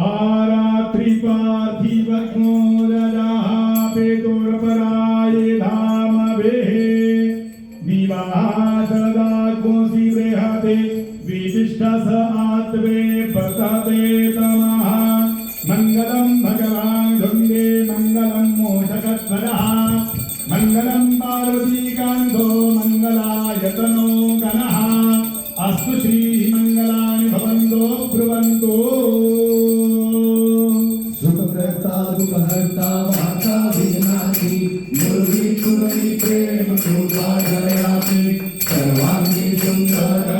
आरात्रि बृहते विशिष्टस आत्वे वर्तते तमः। मङ्गलं भगवान् धुन्दे मङ्गलं मोषकध्वजः मङ्गलं पार्वतीकान्तो, मङ्गलायतनो गणः। अस्तु श्रीमङ्गलानि भवन्तो, ब्रुवन्तु। सुंदर उदिसेंदुराची